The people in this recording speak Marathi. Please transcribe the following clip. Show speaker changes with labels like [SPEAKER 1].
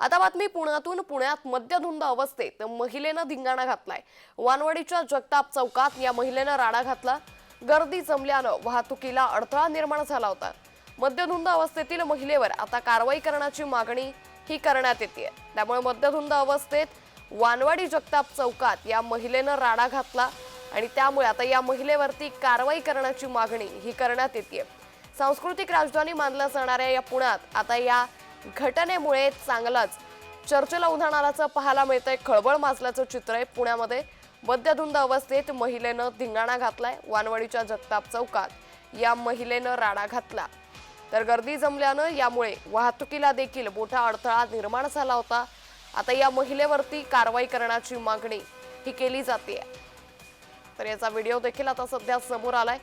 [SPEAKER 1] आता बातमी पुण्यातून पुण्यात मद्यधुंद अवस्थेत महिलेनं धिंगाणा घातलाय. वानवडीच्या जगताप चौकात या महिलेनं राडा घातला. गर्दी जमल्यानं वाहतुकीला अडथळा निर्माण झाला होता. मद्यधुंद अवस्थेतील महिलेवर आता कारवाई करण्याची मागणी ही करण्यात येते त्यामुळे मद्यधुंद अवस्थेत वानवाडी जगताप चौकात या महिलेनं राडा घातला आणि त्यामुळे आता या महिलेवरती कारवाई करण्याची मागणी ही करण्यात येते सांस्कृतिक राजधानी मानल्या जाणाऱ्या या पुण्यात आता या घटनेमुळे चांगलाच. चर्चेला उधाण आल्याचं पाहायला मिळतंय खळबळ माजल्याचं चित्र आहे पुण्यामध्ये. मद्यधुंद अवस्थेत महिलेनं धिंगाणा घातलाय वानवडीच्या जगताप चौकात. या महिलेनं राडा घातला. तर गर्दी जमल्यानं यामुळे वाहतुकीला देखील मोठा अडथळा निर्माण झाला होता. आता या महिलेवरती कारवाई करण्याची मागणी ही केली जाते तर याचा व्हिडिओ देखील आता सध्या समोर आलाय.